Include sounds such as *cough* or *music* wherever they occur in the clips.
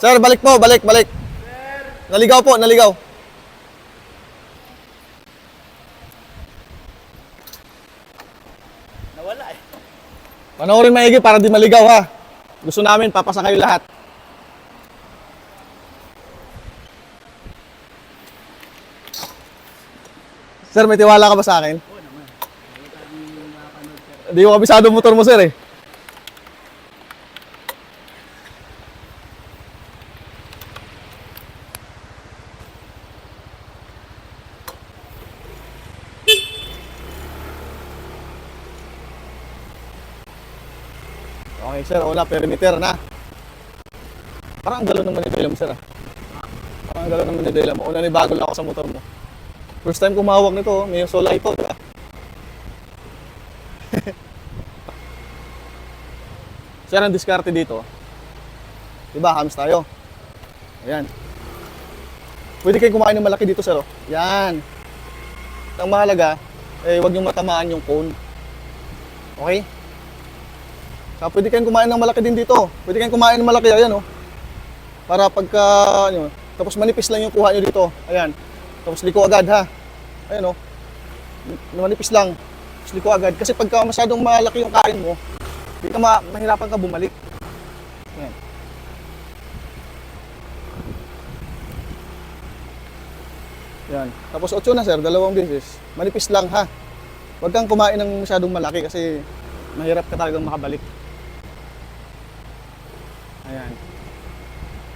Sir, balik po, balik, balik. Naligaw po, naligaw. Nawala eh. Panoorin maigi para di maligaw ha. Gusto namin, papasa kayo lahat. Sir, may tiwala ka ba sa akin? Oo naman. Sir. Hindi ko kabisado motor mo, sir eh. Okay, sir. Una, perimeter na. Parang ang galaw ng manibela mo, sir. ah. Parang ang ng manibela mo. Una, ni bago lang ako sa motor mo. First time kumawak nito, oh. may solay po, di ba? *laughs* Sir, ang diskarte dito. Diba, hams tayo. Ayan. Pwede kayong kumain ng malaki dito, sir. oh. Yan. Ang mahalaga, eh, huwag niyong matamaan yung cone. Okay? Saka pwede kayong kumain ng malaki din dito. Pwede kayong kumain ng malaki, ayan oh. Para pagka, ano, tapos manipis lang yung kuha nyo dito. Ayan. Tapos liko agad ha. Ayan oh. Manipis lang. Tapos liko agad. Kasi pagka masyadong malaki yung kain mo, hindi ka ma mahirapan ka bumalik. Ayan. Yan. Tapos 8 na sir, dalawang beses. Manipis lang ha. Huwag kang kumain ng masyadong malaki kasi mahirap ka talagang makabalik. Ayan.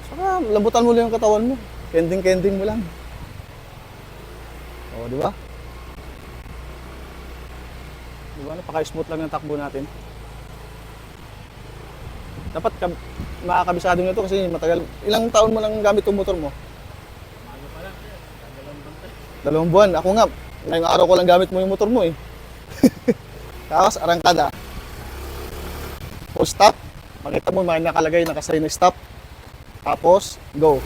Saka lambutan mo lang yung katawan mo. Kending-kending mo lang. O, di ba? Di ba? Napaka-smooth lang ng takbo natin. Dapat kab- makakabisado nyo ito kasi matagal. Ilang taon mo lang gamit yung motor mo? Bago pa lang sir. Dalawang bangka. Dalawang buwan. Ako nga, ngayong araw ko lang gamit mo yung motor mo eh. *laughs* Tapos, arangkada. Full stop. Makita mo, may nakalagay, nakasay na stop. Tapos, go.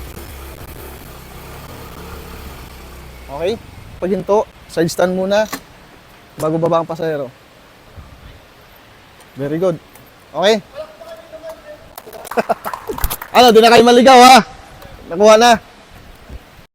Okay? Paghinto, side stand muna. Bago baba ang pasahero. Very good. Okay? *laughs* ano, di na kayo maligaw ha? Nakuha na.